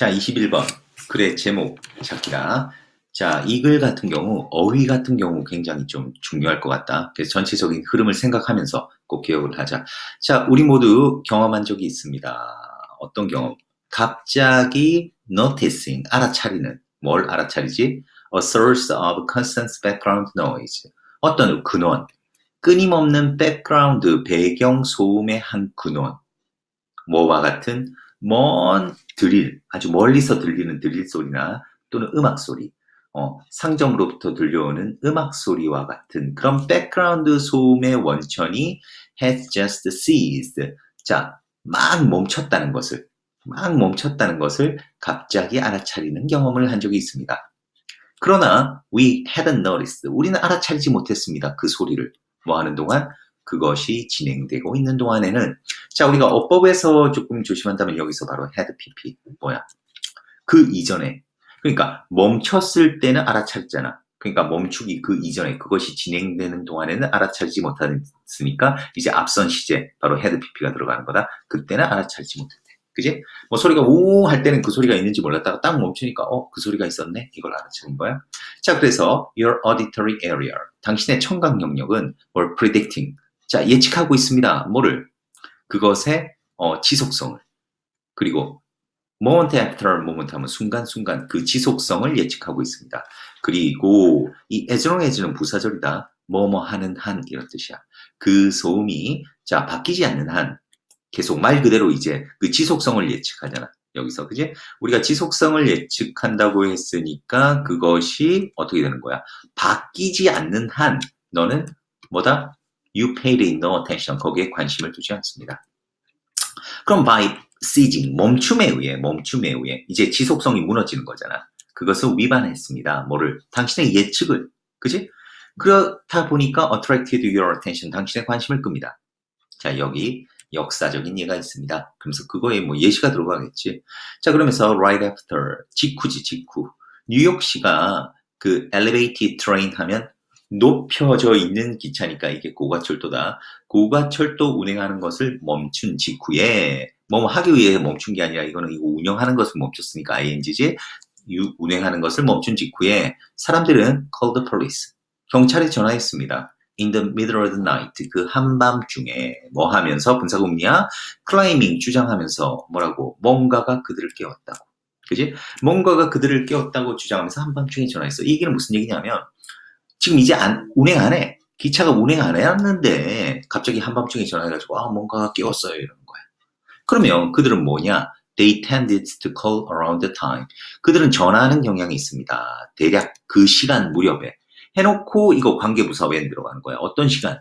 자, 21번. 글의 제목 찾기라. 자, 이 글 같은 경우, 어휘 같은 경우 굉장히 좀 중요할 것 같다. 그래서 전체적인 흐름을 생각하면서 꼭 기억을 하자. 자, 우리 모두 경험한 적이 있습니다. 어떤 경험? 갑자기 noticing, 알아차리는. 뭘 알아차리지? A source of constant background noise. 어떤 근원. 끊임없는 백그라운드, 배경 소음의 한 근원. 뭐와 같은 먼 드릴, 아주 멀리서 들리는 드릴 소리나 또는 음악 소리, 어, 상점으로부터 들려오는 음악 소리와 같은 그런 백그라운드 소음의 원천이 has just ceased. 자, 막 멈췄다는 것을, 막 멈췄다는 것을 갑자기 알아차리는 경험을 한 적이 있습니다. 그러나 we hadn't noticed. 우리는 알아차리지 못했습니다. 그 소리를. 뭐 하는 동안? 그것이 진행되고 있는 동안에는 자, 우리가 어법에서 조금 조심한다면 여기서 바로 had pp 뭐야? 그 이전에 그러니까 멈췄을 때는 알아차렸잖아. 그러니까 멈추기 그 이전에 그것이 진행되는 동안에는 알아차리지 못했으니까 이제 앞선 시제 바로 had pp가 들어가는 거다. 그때는 알아차리지 못했대. 그지? 뭐 소리가 오할 때는 그 소리가 있는지 몰랐다가 딱 멈추니까 어 그 소리가 있었네 이걸 알아차린 거야. 자 그래서 your auditory area 당신의 청각 영역은 뭘 predicting 자 예측하고 있습니다. 뭐를 그것의 어, 지속성을 그리고 moment after moment 하면 순간순간 그 지속성을 예측하고 있습니다. 그리고 이 as long as는 부사절이다. 뭐뭐 하는 한 이런 뜻이야. 그 소음이 자 바뀌지 않는 한 계속 말 그대로 이제 그 지속성을 예측하잖아. 여기서 그지? 우리가 지속성을 예측한다고 했으니까 그것이 어떻게 되는 거야? 바뀌지 않는 한 너는 뭐다? You paid no attention. 거기에 관심을 두지 않습니다. 그럼 by ceasing, 멈춤에 의해, 멈춤에 의해 이제 지속성이 무너지는 거잖아. 그것을 위반했습니다. 뭐를? 당신의 예측을. 그지? 그렇다 보니까 attracted your attention. 당신의 관심을 끕니다. 자, 여기 역사적인 예가 있습니다. 그러면서 그거에 뭐 예시가 들어가겠지. 자, 그러면서 right after, 직후지, 직후. 뉴욕시가 그 elevated train 하면 높여져 있는 기차니까 이게 고가철도다. 고가철도 운행하는 것을 멈춘 직후에 뭐 하기 위해 멈춘 게 아니라 이거는 이거 운영하는 것을 멈췄으니까 ing지 유- 운행하는 것을 멈춘 직후에 사람들은 called the police. 경찰에 전화했습니다. In the middle of the night. 그 한밤중에 뭐 하면서 분사구문이야? 클라이밍 주장하면서 뭐라고? 뭔가가 그들을 깨웠다고. 그지? 뭔가가 그들을 깨웠다고 주장하면서 한밤중에 전화했어. 이 얘기는 무슨 얘기냐면 지금 이제 안, 운행 안 해. 기차가 운행 안 해놨는데 갑자기 한밤중에 전화해가지고 아 뭔가가 깨웠어요 이러는 거야. 그러면 그들은 뭐냐? They tended to call around the time. 그들은 전화하는 경향이 있습니다. 대략 그 시간 무렵에 해놓고 이거 관계부사 왜 들어가는 거야? 어떤 시간?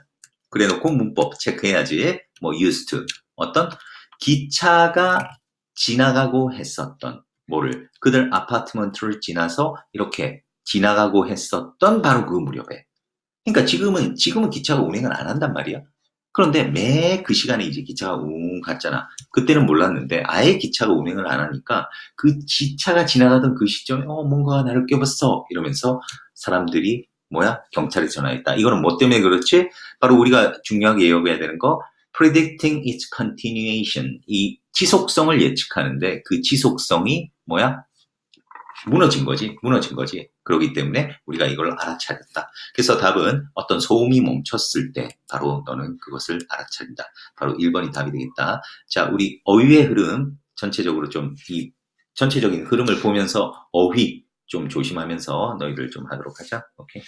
그래놓고 문법 체크해야지. 뭐 used to 어떤 기차가 지나가고 했었던 뭐를 그들 아파트먼트를 지나서 이렇게 지나가고 했었던 바로 그 무렵에. 그러니까 지금은, 지금은 기차가 운행을 안 한단 말이야. 그런데 매 그 시간에 이제 기차가 웅 갔잖아. 그때는 몰랐는데 아예 기차가 운행을 안 하니까 그 기차가 지나가던 그 시점에 어, 뭔가 나를 깨웠어. 이러면서 사람들이 뭐야? 경찰에 전화했다. 이거는 뭐 때문에 그렇지? 바로 우리가 중요하게 기억해야 되는 거 predicting its continuation. 이 지속성을 예측하는데 그 지속성이 뭐야? 무너진 거지, 무너진 거지. 그렇기 때문에 우리가 이걸 알아차렸다. 그래서 답은 어떤 소음이 멈췄을 때 바로 너는 그것을 알아차린다. 바로 1번이 답이 되겠다. 자, 우리 어휘의 흐름 전체적으로 좀 이 전체적인 흐름을 보면서 어휘 좀 조심하면서 너희들 좀 하도록 하자. 오케이.